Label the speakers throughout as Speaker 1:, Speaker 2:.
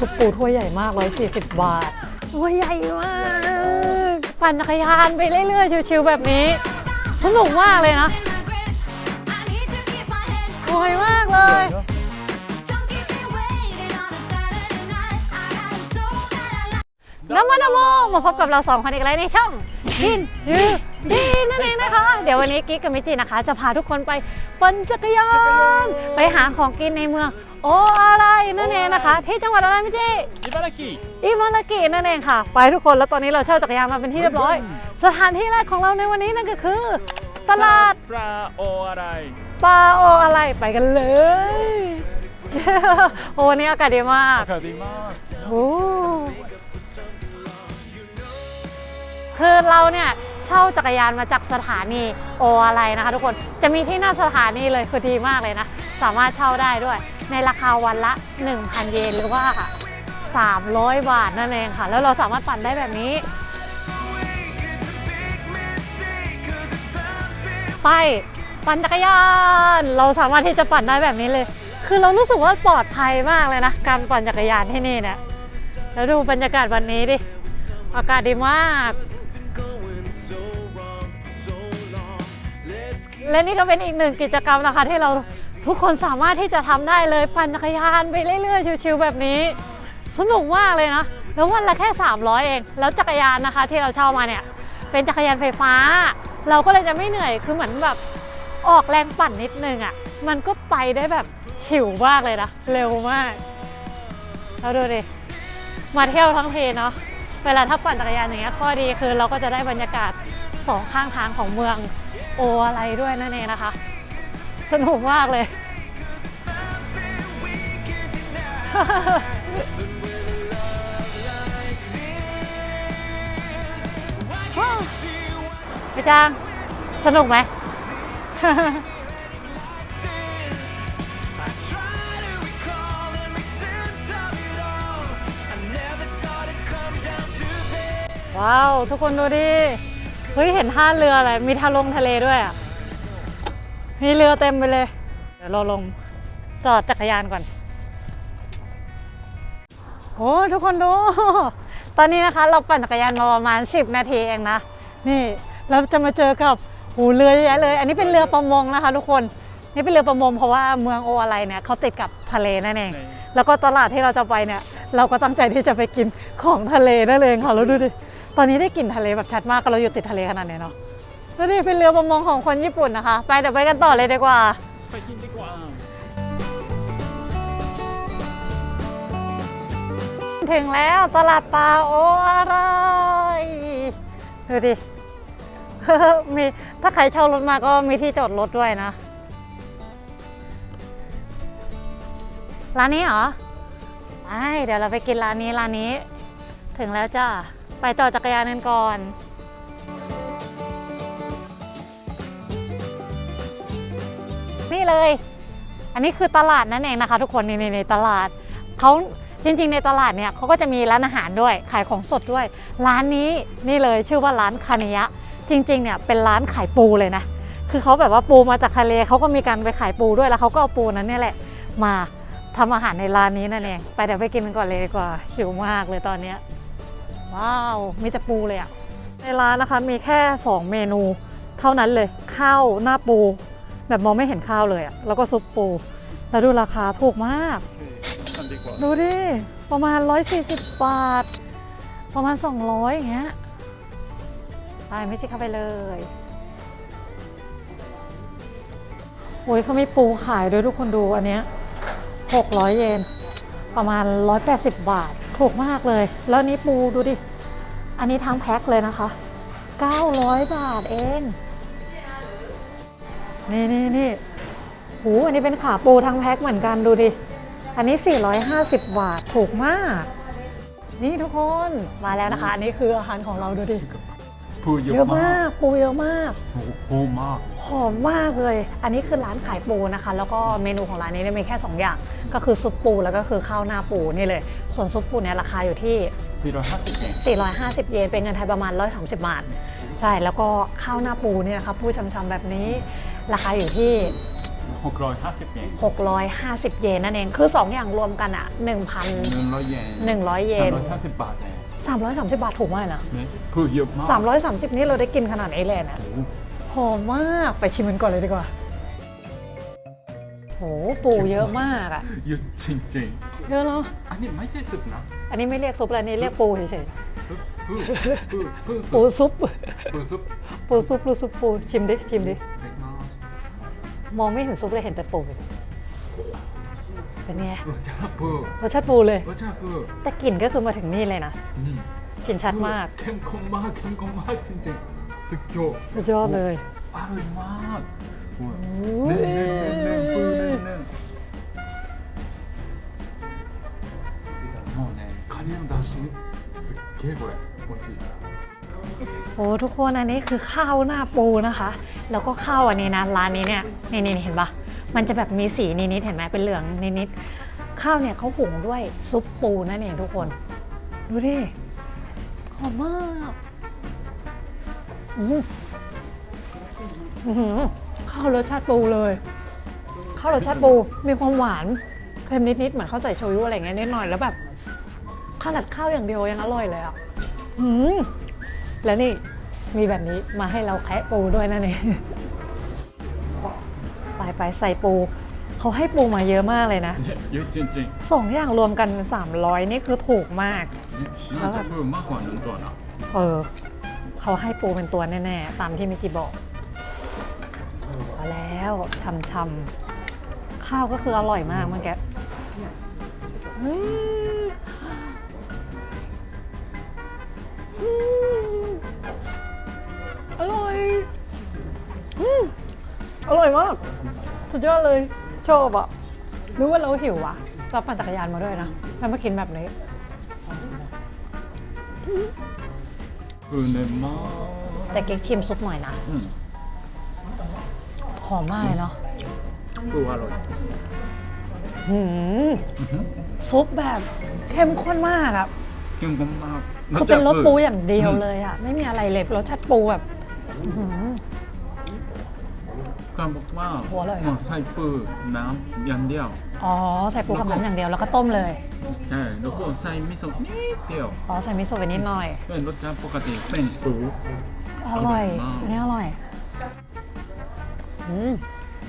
Speaker 1: ซุปปูถ้วยใหญ่มาก 140 บาทถ้วยใหญ่มาก ปั่นจักรยานไปเรื่อยๆ ชิวๆแบบนี้ สนุกมากเลยนะสวยมากเลย น้ำมันโมมาพบกับเราสองคนอีกแล้วในช่องกินยือดีนั่นเองนะคะ เดี๋ยววันนี้กิ๊กกับมิจินะคะ จะพาทุกคนไปปั่นจักรยาน ไปหาของกินในเมือง โออะไรนั่นเองนะคะ ที่จังหวัดอะไรมิจิ
Speaker 2: 茨城
Speaker 1: อิมารากินั่นเองค่ะ ไปทุกคนแล้วตอนนี้เราเช่าจักรยานมาเป็นที่เรียบร้อย สถานที่แรกของเราในวันนี้นั่นก็คือ ตลาด
Speaker 2: ปลาโออะไร
Speaker 1: ปลาโออะไรไปกันเลย โอ้วันนี้อากาศดีมาก
Speaker 2: อากาศดีมาก
Speaker 1: โอ้คือเราเนี่ยเช่าจักรยานมาจากสถานีโออะไรนะคะ ทุกคนจะมีที่หน้าสถานีเลยคือดีมากเลยนะ สามารถเช่าได้ด้วย ในราคาวันละ 1,000 เยนหรือว่า 300 บาทนั่นเองค่ะ แล้วเราสามารถปั่นได้แบบนี้ ไปปั่นจักรยาน เราสามารถที่จะปั่นได้แบบนี้เลย คือเรารู้สึกว่าปลอดภัยมากเลยนะ การปั่นจักรยานที่นี่เนี่ยแล้วดูบรรยากาศวันนี้ดิ อากาศดีมากและนี่ก็เป็นอีกหนึ่งกิจกรรมนะคะที่เรา ทุกคนสามารถที่จะทำได้เลยปั่นจักรยานไปเรื่อยๆ ชิวๆแบบนี้ สนุกมากเลยนะ แล้ววันละแค่ 300 เอง แล้วจักรยานนะคะที่เราเช่ามาเนี่ย เป็นจักรยานไฟฟ้า เราก็เลยจะไม่เหนื่อยคือเหมือนแบบออกแรงปั่นนิดนึงอะ่ะ มันก็ไปได้แบบฉิวมากเลยนะ เร็วมากแล้วดูดิมาเที่ยวทั้งทีเนาะเวลาถ้าปั่นจักรยานอย่างเงี้ยข้อดีคือเราก็จะได้บรรยากาศสองข้างทางของเมืองโออะไรด้วยนั่นเองนะคะ สนุกมากเลย พี่จ้าง สนุกไหม ว้าว ทุกคนดูดิ เฮ้ย เห็นท่าเรืออะไร มีทะลงทะเลด้วยอะ มีเรือเต็มไปเลย เดี๋ยวเราลงจอดจักรยานก่อน โอ้ทุกคนดู ตอนนี้นะคะเราปั่นจักรยานมาประมาณ 10 นาทีเองนะ นี่เราจะมาเจอกับหูเรือเยอะแยะเลย อันนี้เป็นเรือประมงนะคะ ทุกคน นี่เป็นเรือประมงเพราะว่าเมืองโออะไรเนี่ยเขาติดกับทะเลนั่นเอง แล้วก็ตลาดที่เราจะไปเนี่ย เราก็ตั้งใจที่จะไปกินของทะเลนั่นเองค่ะแล้วดูดิ ตอนนี้ได้กลิ่นทะเลแบบชัดมากก็เราอยู่ติดทะเลขนาดนี้เนาะ แล้วนี่เป็นเรือประมงของคนญี่ปุ่นนะคะ ไปเดี๋ยวไปกันต่อเลยดีกว่า
Speaker 2: ไปกินดีกว่า
Speaker 1: ถึงแล้วตลาดปลาโออะไรดูดิ มีถ้าใครเช่ารถมาก็มีที่จอดรถด้วยนะ ร้านนี้เหรอไม่เดี๋ยวเราไปกินร้านนี้ร้านนี้ ถึงแล้วจ้าไปจอดจักรยานกันก่อน นี่เลย อันนี้คือตลาดนั่นเองนะคะ ทุกคนในในตลาดเขาจริงๆ ในตลาดเนี่ยเขาก็จะมีร้านอาหารด้วยขายของสดด้วย ร้านนี้นี่เลยชื่อว่าร้านคานิยะ จริงๆ เนี่ยเป็นร้านขายปูเลยนะ คือเขาแบบว่าปูมาจากทะเลเขาก็มีการไปขายปูด้วยแล้วเขาก็เอาปูนั้นเนี่ยแหละมาทำอาหารในร้านนี้นั่นเองไปเดี๋ยวไปกินกันก่อนเลยดีกว่าหิวมากเลยตอนเนี้ยว้าวมีแต่ปูเลยอะในร้านนะคะมีแค่ 2 เมนู เท่านั้นเลยข้าวหน้าปู แบบมองไม่เห็นข้าวเลยอะแล้วก็ซุปปู แล้วดูราคาถูกมาก
Speaker 2: ทำดีกว่า
Speaker 1: ดูดิ ประมาณ 140 บาท ประมาณ 200 อย่างเงี้ยไปไม่จิเข้าไปเลยโอ้ยเขามีปูขายด้วยทุกคนดูอันเนี้ย600 เยน ประมาณ 180 บาท ถูกมากเลย แล้วนี้ปูดูดิ อันนี้ทั้งแพ็คเลยนะคะ 900 บาทเอง นี่นี่นี่หูอันนี้เป็นขาปูทั้งแพ็คเหมือนกันดูดิ อันนี้ 450 บาทถูกมาก นี่ทุกคนมาแล้วนะคะ อันนี้คืออาหารของเราดูดิ
Speaker 2: พูดเย
Speaker 1: เยอะ
Speaker 2: อะมามา
Speaker 1: กกปูเยอะมาก
Speaker 2: โอ้โหมาก
Speaker 1: หอมมากเลย อันนี้คือร้านขายปูนะคะ แล้วก็เมนูของร้านนี้เนี่ยมีแค่ 2 อย่าง ก็คือซุปปูแล้วก็คือข้าวหน้าปูนี่เลย ส่วนซุปปูเนี่ยราคาอยู่ที่
Speaker 2: 450เอง
Speaker 1: 450 เยนเป็นเงินไทยประมาณ 130 บาท ใช่ แล้วก็ข้าวหน้าปูเนี่ยนะคะพูดช้ำๆแบบนี้ ราคาอยู่ที่
Speaker 2: 650 เยน
Speaker 1: 650 เยนนั่นเอง คือ 2 อย่างรวมกันอะ
Speaker 2: 100เยน
Speaker 1: 1,100 เยน
Speaker 2: 330บาทเอง
Speaker 1: 330 บาทถูกมากเลยนะ
Speaker 2: เนี่ยพูเยอะมาก
Speaker 1: 330 นี่เราได้กินขนาดนี้เลยนะ
Speaker 2: โอ้โห
Speaker 1: หอมมากไปชิมกันก่อนเลยดีกว่าโหปูเยอะมากอะ
Speaker 2: เยอะจริง
Speaker 1: เยอะเนาะ
Speaker 2: ๆอันนี้ไม่ใช่ซุปนะ
Speaker 1: อันนี้ไม่เรียกซุปแล้วอันนี่เรียกปูเฉย
Speaker 2: ซุปปูปูปู
Speaker 1: ๆ
Speaker 2: ซุ
Speaker 1: ปู
Speaker 2: ป
Speaker 1: ซุป
Speaker 2: ปูซุป
Speaker 1: ปูซุปปูซุปปูชิมดิชิมดิ
Speaker 2: เล็กน้อย
Speaker 1: มองไม่เห็นซุปเลยเห็นแต่ปูเป็นไง
Speaker 2: รสชาติปู
Speaker 1: รสชาติปูเลย
Speaker 2: รสชาติปู
Speaker 1: แต่กลิ่นก็คือมาถึงนี่เลยนะ
Speaker 2: อืม
Speaker 1: กลิ่นชัดมาก
Speaker 2: เข้มข้นมากเข้มข้นมากจริงๆสุดยอด
Speaker 1: สุดยอดเลย
Speaker 2: อร่อยมากโอ้ย
Speaker 1: โอ้
Speaker 2: เน่
Speaker 1: ย
Speaker 2: นเน่นเน่นปูเน่นเน่นもうねカニの出汁すっげえこれ美味しい
Speaker 1: โอ้ทุกคนอันนี้คือข้าวหน้าปูนะคะ แล้วก็ข้าวอันนี้นะร้านนี้เนี่ยนี่นี่เห็นปะมันจะแบบมีสีนิดๆเห็นไหมเป็นเหลืองนิดๆข้าวเนี่ยเขาหุงด้วยซุปปูนั่นเองทุกคน ดูดิหอมมากข้าวรสชาติปูเลยข้าวรสชาติปูมีความหวานเค็มนิดๆเหมือนเขาใส่โชยุอะไรอย่างเงี้ยนิดหน่อยแล้วแบบขนาดข้าวอย่างเดียวยังอร่อยเลยอะอืม แล้วนี่มีแบบนี้มาให้เราแคะปูด้วยนั่นเองไปไปใส่ปู เขาให้ปูมาเยอะมากเลยนะ
Speaker 2: ねเยอะจริง
Speaker 1: สองอย่างรวมกัน 300 นี่คือถูกมาก
Speaker 2: ๆเนี่ยน่าจะเพิ่มมากกว่าหนึ่งตัวนะ
Speaker 1: เออ เขาให้ปูเป็นตัวแน่ ๆ ตามที่มิจิบอกพอแล้วช่ำๆข้าวก็คืออร่อยมากเมื่อกี้ อร่อยมาก สุดยอดเลยชอบอะรู้ว่าเราหิวอะเราปั่นจักรยานมาด้วยนะแล้วมากินแบบนี้
Speaker 2: เออเนี่ยมาก
Speaker 1: แต่เก๊กชิมซุปหน่อยนะ
Speaker 2: อืม
Speaker 1: หอมมากเลยเนาะ
Speaker 2: ปูอร่อย
Speaker 1: หืม
Speaker 2: อือหือ
Speaker 1: ซุปแบบเข้มข้นมากอะ
Speaker 2: เข้มข้นมาก
Speaker 1: คือเป็นรสปูอย่างเดียวเลยอะไม่มีอะไรเลยรสชาติปูแบบ อื้อหือ
Speaker 2: การบอกว่า
Speaker 1: หัวเลย
Speaker 2: ใส่ปูน้ำอย่างเดียว
Speaker 1: อ๋อ ใส่ปูกับน้ำอย่างเดียวแล้วก็ต้มเลย
Speaker 2: ใช่แล้วก็ใส่มิโซะนิดเดียว
Speaker 1: อ๋อ ใส่มิโซะไปนิดหน่อย
Speaker 2: เป็นรสชาติปกติเป็นปู
Speaker 1: อร่อย
Speaker 2: อร่อยมาก
Speaker 1: อันนี้อร่อยอืม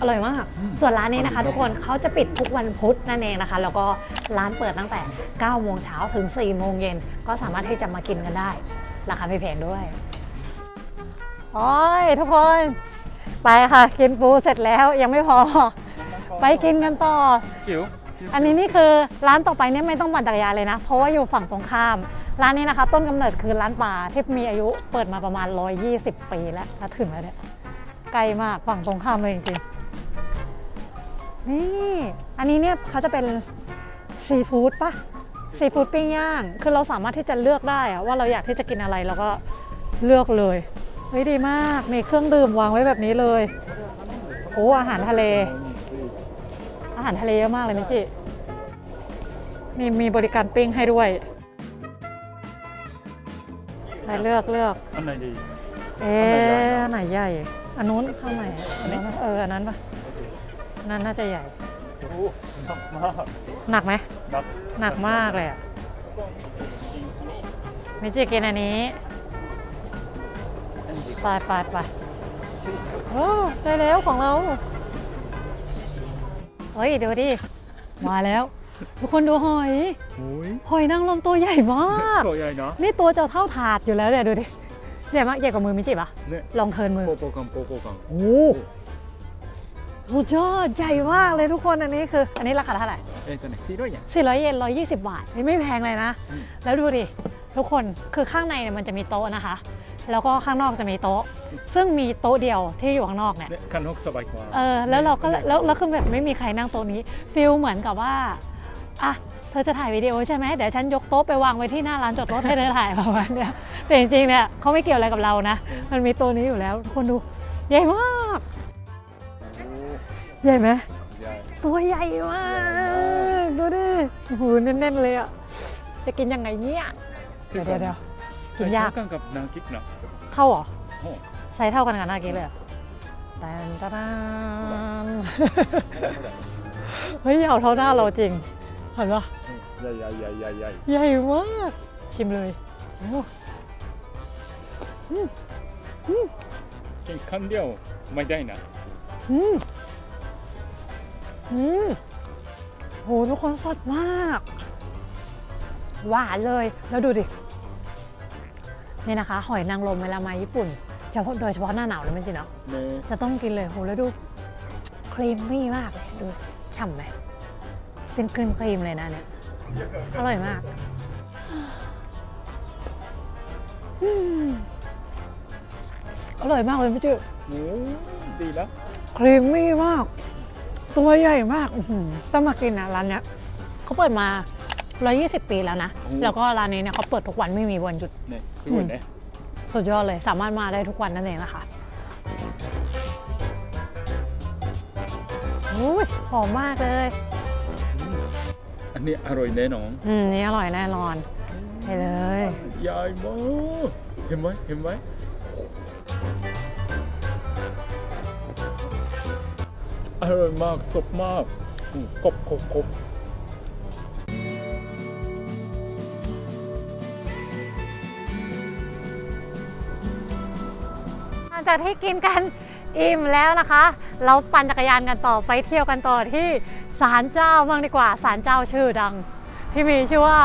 Speaker 1: อร่อยมากส่วนร้านนี้นะคะทุกคนเขาจะปิดทุกวันพุธนั่นเองนะคะ แล้วก็ร้านเปิดตั้งแต่ 9 โมงเช้าถึง 4 โมงเย็น ก็สามารถที่จะมากินกันได้ ราคาไม่แพงด้วย โอ้ยทุกคน ไปค่ะ กินปูเสร็จแล้วยังไม่พอ ไปกินกันต่อ
Speaker 2: เกี่ยว
Speaker 1: อันนี้นี่คือร้านต่อไปเนี่ยไม่ต้องปั่นจักรยานเลยนะ เพราะว่าอยู่ฝั่งตรงข้าม ร้านนี้นะคะ ต้นกำเนิดคือร้านป่าที่มีอายุเปิดมาประมาณ 120 ปีแล้วถ้าถึงแล้วเนี่ยไกลมากฝั่งตรงข้ามเลยจริงๆนี่อันนี้เนี่ยเขาจะเป็นซีฟู้ดปะซีฟู้ดปิ้งย่าง คือเราสามารถที่จะเลือกได้อะว่าเราอยากที่จะกินอะไรเราก็เลือกเลย เฮ้ยดีมาก มีเครื่องดื่มวางไว้แบบนี้เลย โอ้อาหารทะเล อาหารทะเลเยอะมากเลยมิจิ มีมีบริการปิ้งให้ด้วยไปเลือกเลือก
Speaker 2: อันไหนดี
Speaker 1: เอ๊ะอันไหนใหญ่ อันนู้นข้างไหนอันนี้นเออ อันนั้นปะอันนั้นน่าจะใหญ่
Speaker 2: โอ้หนักมาก
Speaker 1: หนักไหม
Speaker 2: หนัก
Speaker 1: หนักมากเลยอะมิจิกินอันนี้ ไปไปไปโอ้ได้แล้วของเราเฮ้ยเดี๋ยวดิ มาแล้ว ทุกคนดูหอย
Speaker 2: โอ้ย
Speaker 1: หอยนางรมตัวใหญ่มาก
Speaker 2: ตัวใหญ่นะ
Speaker 1: นี่ตัวจะเท่าถาดอยู่แล้วเนี่ยดูดิ ใหญ่มาก ใหญ่กว่ามือมิจิปะ
Speaker 2: เนี่ย
Speaker 1: ลองเทิร์นมือ
Speaker 2: โปโปกังโปโปกัง
Speaker 1: โอ้สุดยอดใหญ่มากเลยทุกคนอันนี้คือ อันนี้ราคาเท่าไหร่
Speaker 2: เอ๊ะตัวไหนซีโร่ยัง
Speaker 1: 400เยน120บาทนี่ไม่แพงเลยนะ
Speaker 2: อืม
Speaker 1: แล้วดูดิทุกคนคือข้างในเนี่ยมันจะมีโต๊ะนะคะ แล้วก็ข้างนอกจะมีโต๊ะ ซึ่งมีโต๊ะเดียวที่อยู่ข้างนอกเนี่ย
Speaker 2: เนี่ยคันฮกสบายกว่า
Speaker 1: เออแล้วเราก็แล้วแล้วคือแบบไม่มีใครนั่งโต๊ะนี้ฟิลเหมือนกับว่าอะเธอจะถ่ายวิดีโอใช่ไหมเดี๋ยวฉันยกโต๊ะไปวางไว้ที่หน้าร้านจอดรถให้เธอถ่ายประมาณเนี้ยแต่จริงๆเนี่ยเขาไม่เกี่ยวอะไรกับเรานะ มันมีตัวนี้อยู่แล้วทุกคนดูใหญ่มากใหญ่ไหม
Speaker 2: ใหญ่
Speaker 1: ตัวใหญ่มากดูดิโอ้โหแน่นๆเลยอะจะกินยังไงเนี่ยเดี๋ยวเดี๋ยวเดี๋ยว กินยากเท่า
Speaker 2: กันกับนางกิ๊กเนาะ
Speaker 1: เท่าเหรอใช้เท่ากันกับนางกิ๊กเลยแต่จ้าเฮ้ยเอาเท่าหน้าเราจริงเห็นปะ
Speaker 2: ใหญ่ใหญ่ใหญ่ใหญ่
Speaker 1: ใหญ่ใหญ่มากชิมเลยแค่
Speaker 2: คำเดียวไม่ได้นะ
Speaker 1: อืมอืมโหทุกคนสดมาก หวานเลยแล้วดูดิ นี่นะคะ หอยนางรมเวลามาญี่ปุ่นเฉพาะโดยเฉพาะหน้าหนาวเลยไม่ใช่เนาะ
Speaker 2: ね
Speaker 1: จะต้องกินเลยโหแล้วดูครีมมี่มากเลยดูฉ่ำไหมเป็นครีมครีมเลยนะเนี่ยอร่อยมากอืมอร่อยมากเลยพี่จื้อ
Speaker 2: おดีแล้ว
Speaker 1: ครีมมี่มาก ตัวใหญ่มากอื้อหือต้องมากินนะร้านเนี้ยเขาเปิดมา 120 ปีแล้วนะแล้วก็ร้านนี้เนี่ยเขาเปิดทุกวันไม่มีวันหยุดสุดยอดเลย สามารถมาได้ทุกวันนั่นเองนะคะอุ้ยหอมมากเลย
Speaker 2: อันนี้อร่อยแน่นอน
Speaker 1: อืม นี่อร่อยแน่นอนไปเลย
Speaker 2: ยายมาเห็นไหมเห็นไหมอร่อยมากสดมากอืมกบกบกบ
Speaker 1: จากที่กินกันอิ่มแล้วนะคะ เราปั่นจักรยานกันต่อไปเที่ยวกันต่อที่ศาลเจ้าบ้างดีกว่าศาลเจ้าชื่อดัง ที่มีชื่อว่า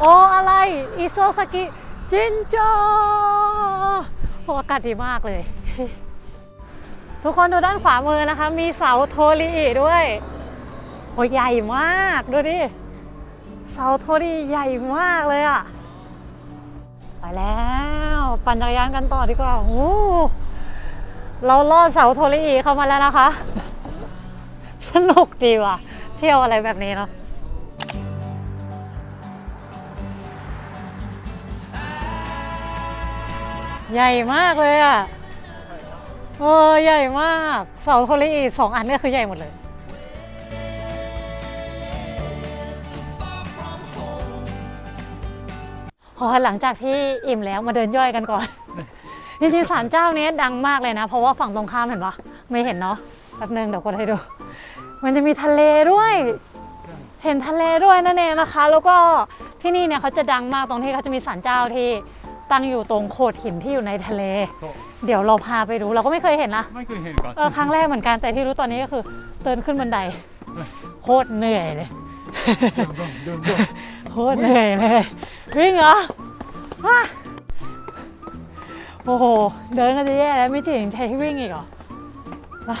Speaker 1: โออะไรอิโซสกิจินโจโออากาศดีมากเลย ทุกคนดูด้านขวามือนะคะ มีเสาโทริอิด้วยโอ้ใหญ่มากดูดิเสาโทริใหญ่มากเลยอะไปแล้ว ปั่นจักรยานกันต่อดีกว่าโอ้ เราลอดเสาโทริอิเข้ามาแล้วนะคะ สนุกดีว่ะ เที่ยวอะไรแบบนี้เนาะใหญ่มากเลยอะเออใหญ่มากเสาโทริอิสองอันนี่คือใหญ่หมดเลยพอหลังจากที่อิ่มแล้วมาเดินย่อยกันก่อน จริงๆศาลเจ้านี้ดังมากเลยนะ เพราะว่าฝั่งตรงข้ามเห็นปะไม่เห็นเนาะแป๊บนึงเดี๋ยวกดให้ดู มันจะมีทะเลด้วย เห็นทะเลด้วยนั่นเองนะคะ แล้วก็ที่นี่เนี่ยเขาจะดังมากตรงที่เขาจะมีศาลเจ้าที่ตั้งอยู่ตรงโขดหินที่อยู่ในทะเล เดี๋ยวเราพาไปดูเราก็ไม่เคยเห็นนะ
Speaker 2: ไม่เคยเห็นก่อน
Speaker 1: เออครั้งแรกเหมือนกันแต่ที่รู้ตอนนี้ก็คือเดินขึ้นบันได โคตรเหนื่อยเลยโคตรเหนื่อยเลยวิ่งเหรอ โอ้โห เดินก็จะแย่แล้วไม่ถึงใช้วิ่งอีกเหรออะ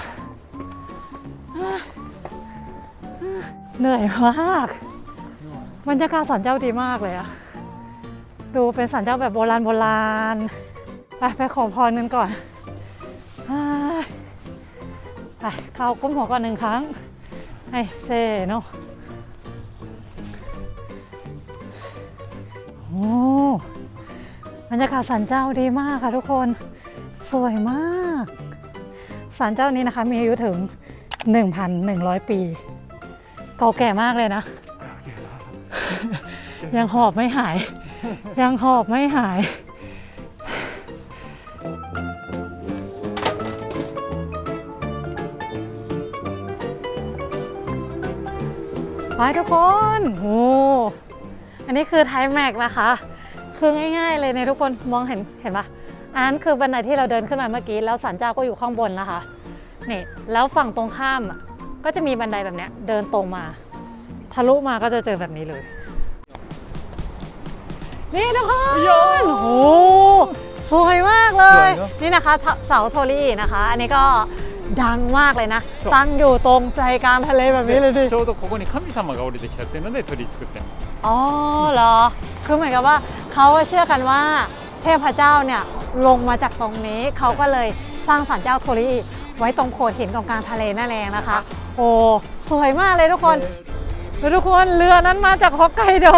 Speaker 1: เหนื่อยมาก บรรยากาศสันเจ้าดีมากเลยอะดูเป็นสันเจ้าแบบโบราณโบราณ ไปไปขอพรกันก่อนไปเข้าก้มหัวก่อนหนึ่งครั้งไอ้เซโน รรยากาศศาลเจ้าดีมากค่ะทุกคน สวยมากศาลเจ้านี้นะคะมีอายุถึง 1,100 ปี เก่าแก่มากเลยนะ ยังหอบไม่หาย ยังหอบไม่หายไปทุกคน โอ้ อันนี้คือไทแม็กนะคะ คือง่ายๆเลยในยทุกคนมองเห็นเห็นปะอันนั้นคือบันไดที่เราเดินขึ้นมาเมื่อกี้ แล้วศาลเจ้าก็อยู่ข้างบนนะคะ นี่ แล้วฝั่งตรงข้ามอ่ะก็จะมีบันไดแบบเนี้ยเดินตรงมา ทะลุมาก็จะเจอแบบนี้เลย นี่ทุกคนโอ้โหสวยมากเลย
Speaker 2: สวยเนอะ
Speaker 1: นี่นะคะเสเสาโทรีนะคะ อันนี้ก็ดังมากเลยนะ
Speaker 2: そう
Speaker 1: ตั้งอยู่ตรงใจกลางทะเลแบบนี้เลยดิ
Speaker 2: ちょうどここに神様が降りてきたっていうので鳥居作ってる
Speaker 1: อ๋อเหรอ คือเหมือนกับว่า เขาเชื่อกันว่าเทพเจ้าเนี่ยลงมาจากตรงนี้เขาก็เลยสร้างศาลเจ้าโทริอิไว้ตรงโขดหินตรงกลางทะเลนั่นเองนะคะ โอ้สวยมากเลยทุกคนแล้วทุกคนเรือนั้นมาจากฮอกไกโด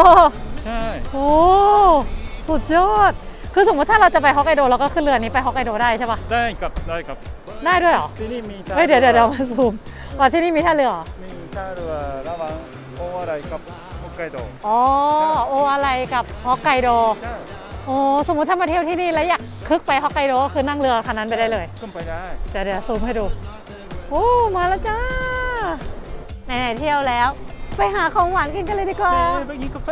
Speaker 2: ใช่
Speaker 1: โอ้สุดยอดคือสมมติถ้าเราจะไปฮอกไกโดเราก็ขึ้นเรือนี้ไปฮอกไกโดได้ใช่ปะ
Speaker 2: ได้กับได้กับ
Speaker 1: ได้ด้วยเหรอ
Speaker 2: ที่นี่มี
Speaker 1: เฮ้ยเดี๋ยวเดี๋ยวเดี๋ยวมาซูมว่าที่นี่มีท่าเรือเหรอ
Speaker 2: มีชาลัวระหว่างโอวาไรกับ ไกโด
Speaker 1: อ๋อโออะไรกับฮอกไกโดโอ้สมมติถ้ามาเที่ยวที่นี่แล้วอยากคึกไปฮอกไกโดก็คือนั่งเรือคันนั้นไปได้เลย
Speaker 2: ขึ้นไปได้
Speaker 1: จะเดี๋ยวซูมให้ดู โอ้มาแล้วจ้าไหนๆเที่ยวแล้ว ไปหาของหวานกินกันเลยดีกว่า
Speaker 2: ไปกินกาแฟ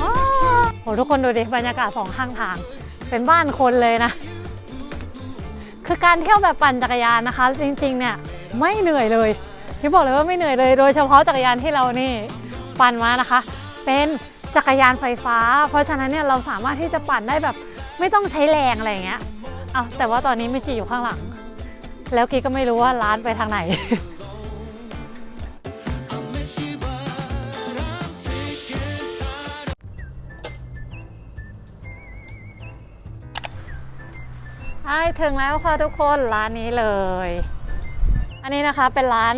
Speaker 1: โอ้โหทุกคนดูดิบรรยากาศสองข้างทาง เป็นบ้านคนเลยนะ คือการเที่ยวแบบปั่นจักรยานนะคะ จริงๆเนี่ย ไม่เหนื่อยเลยที่บอกเลยว่าไม่เหนื่อยเลย โดยเฉพาะจักรยานที่เรานี่ปั่นมานะคะ เป็นจักรยานไฟฟ้า เพราะฉะนั้นเนี่ยเราสามารถที่จะปั่นได้แบบไม่ต้องใช้แรงอะไรอย่างเงี้ยเอาแต่ว่าตอนนี้มิจิอยู่ข้างหลัง แล้วกีก็ไม่รู้ว่าร้านไปทางไหนใช่ถึงแล้วค่ะทุกคนร้านนี้เลย อันนี้นะคะเป็นร้าน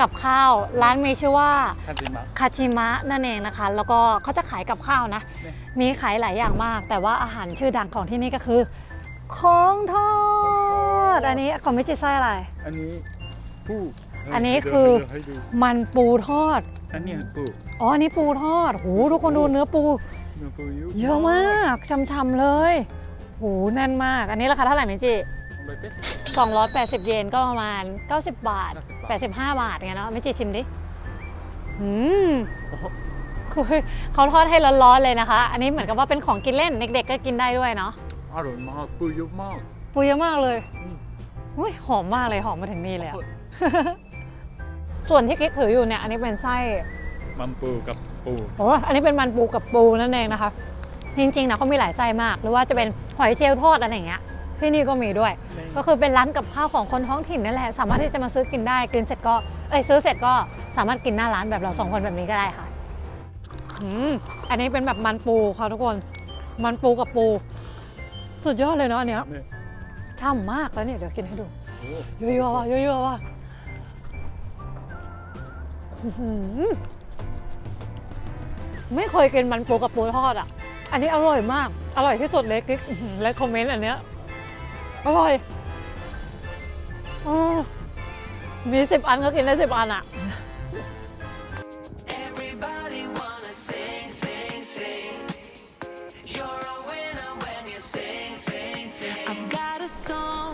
Speaker 1: กับข้าว ร้านมีชื่อว่า
Speaker 2: คันจิมะ
Speaker 1: คาชิมะนั่นเองนะคะ แล้วก็เขาจะขายกับข้าวนะ
Speaker 2: เนี่ย
Speaker 1: มีขายหลายอย่างมาก แต่ว่าอาหารชื่อดังของที่นี่ก็คือของทอดอันนี้ของมิจิไส้อะไร
Speaker 2: อันนี้ปู
Speaker 1: อันนี้คือ
Speaker 2: ให้ดู
Speaker 1: มันปูทอด
Speaker 2: อันนี้ปู
Speaker 1: อ๋อ อันนี้ปูทอด โห ทุกคนดูเนื้อปู
Speaker 2: เนื้อปูเยอะ
Speaker 1: เยอะมาก ช่ำๆเลย โห แน่นมาก อันนี้ราคาเท่าไหร่มิจิ
Speaker 2: ร้อยแปดสิบ
Speaker 1: 280 เยนก็ประมาณ 90 บาท
Speaker 2: 90บาท
Speaker 1: 85 บาทเงี้ยเนาะไม่จิชิมดิอืม
Speaker 2: โอ้โห
Speaker 1: คือเขาทอดให้ร้อนๆเลยนะคะ อันนี้เหมือนกับว่าเป็นของกินเล่นเด็กๆก็กินได้ด้วยเนาะ
Speaker 2: อร่อยมากปูเยอะมาก
Speaker 1: ปูเยอะมากเลย
Speaker 2: อืม
Speaker 1: อุ้ยหอมมากเลยหอมมาถึงนี่เลยอะส่วนที่กิ๊กถืออยู่เนี่ยอันนี้เป็นไส้
Speaker 2: มันปูกับปู
Speaker 1: โอ้อันนี้เป็นมันปูกับปูนั่นเองนะคะ จริงๆนะเขามีหลายไส้มาก หรือว่าจะเป็นหอยเชลล์ทอดอะไรอย่างเงี้ย ที่นี่ก็มีด้วย ก็คือเป็นร้านกับข้าวของคนท้องถิ่นนั่นแหละสามารถที่จะมาซื้อกินได้กินเสร็จก็เอ้ยซื้อเสร็จก็สามารถกินหน้าร้านแบบเราสองคนแบบนี้ก็ได้ค่ะอืมอันนี้เป็นแบบมันปูค่ะทุกคน มันปูกับปู สุดยอดเลยเนาะอันเนี้ย
Speaker 2: เนี่ย
Speaker 1: ช่ำมากแล้วเนี่ยเดี๋ยวกินให้ดู
Speaker 2: โอ้
Speaker 1: ยั่วๆว่ะยั่วๆว่ะอื้อหือไม่เคยกินมันปูกับปูทอดอะ อันนี้อร่อยมาก อร่อยที่สุดเลยกิ๊กอื้อหือเลยคอมเมนต์อันเนี้ย อร่อยออมีสิบอันก็กินได้สิบอันอะ
Speaker 3: Everybody wanna sing, sing, sing. You're a winner when you sing, sing, sing. I've got a song.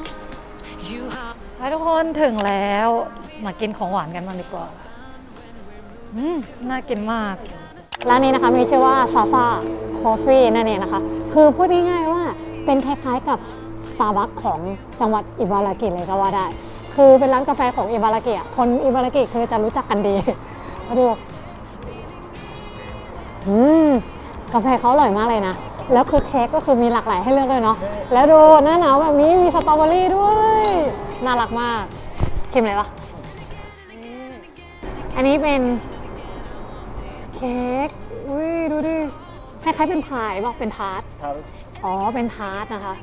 Speaker 3: You hum
Speaker 1: ไปทุกคนถึงแล้ว มากินของหวานกันมางดีกว่า อืม น่ากินมาก ร้านนี้นะคะมีชื่อว่าซาซาคอฟฟี่นั่นเองนะคะ คือพูดง่ายๆว่าเป็นคล้ายๆกับ Starbucks ของจังหวัดอิบารากิเลยก็ว่าได้ คือเป็นร้านกาแฟของอิบารากิอะคนอิบารากิคือจะรู้จักกันดีมาดูอืมกาแฟเขาอร่อยมากเลยนะ แล้วคือเค้กก็คือมีหลากหลายให้เลือกเลยเนาะแล้วดูหน้าหนาวแบบนี้มีสตรอเบอรี่ด้วย น่ารักมากชิมเลยปะอันนี้เป็นเค้กอุ้ยดูดิคล้ายๆเป็นพายบอกเป็นทาร์ต
Speaker 2: ทาร์ต
Speaker 1: อ๋อเป็นทาร์ตนะคะ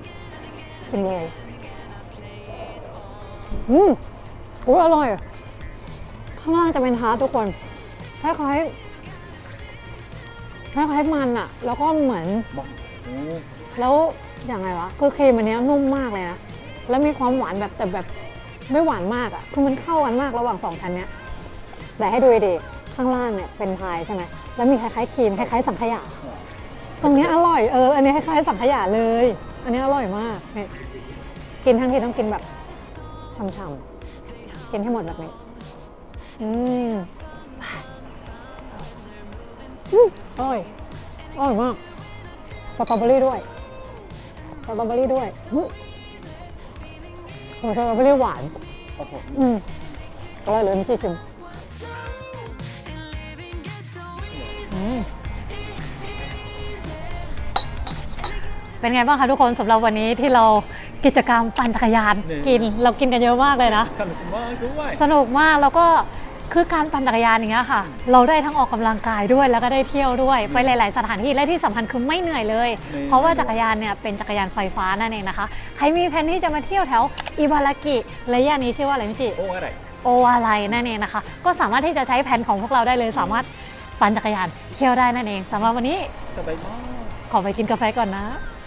Speaker 1: ชิมเลยอืมอุ้ยอร่อย ข้างล่างจะเป็นทาร์ตทุกคน คล้ายๆคล้ายๆมันอะแล้วก็เหมือน
Speaker 2: มังโอ้
Speaker 1: แล้วอย่างไรวะ คือครีมอันเนี้ยนุ่มมากเลยนะ แล้วมีความหวานแบบแต่แบบไม่หวานมากอะคือมันเข้ากันมากระหว่างสองชั้นเนี้ย แต่ให้ดูดีๆข้างล่างเนี่ยเป็นพายใช่ไหม แล้วมีคล้ายๆครีมคล้ายๆสังขยา ตรงเนี้ยอร่อยเออ อันนี้คล้ายๆสังขยาเลย อันนี้อร่อยมากเนี่ยกินทั้งทีต้องกินแบบช่ำๆกินให้หมดแบบนี้ อืมอืมอร่อยอร่อยมากสตรอเบอรี่ด้วยสตรอเบอรี่ด้วยอืมโอ้สตรอเบอรี่หวาน
Speaker 2: โอ้โห
Speaker 1: อืมอร่อยเลยไม่ใช่ชิมอืม เป็นไงบ้างคะทุกคนสำหรับวันนี้ที่เรากิจกรรมปั่นจักรยานกินเรากินกันเยอะมากเลยนะ
Speaker 2: สนุกมากด้วย
Speaker 1: สนุกมากแล้วก็คือการปั่นจักรยานอย่างเงี้ยค่ะ เราได้ทั้งออกกำลังกายด้วยแล้วก็ได้เที่ยวด้วยไปหลาย ๆ สถานที่และที่สำคัญคือไม่เหนื่อยเลย เพราะว่าจักรยานเนี่ยเป็นจักรยานไฟฟ้านั่นเองนะคะใครมีแผนที่จะมาเที่ยวแถวอิบารากิและย่านนี้ชื่อว่าอะไรมิจิ
Speaker 2: โอ้อะไร
Speaker 1: โออะไรนั่นเองนะคะ ก็สามารถที่จะใช้แผนของพวกเราได้เลย สามารถปั่นจักรยานเที่ยวได้นั่นเองสำหรับวันนี้
Speaker 2: สบายมาก
Speaker 1: ขอไปกินกาแฟก่อนนะ
Speaker 3: Everybody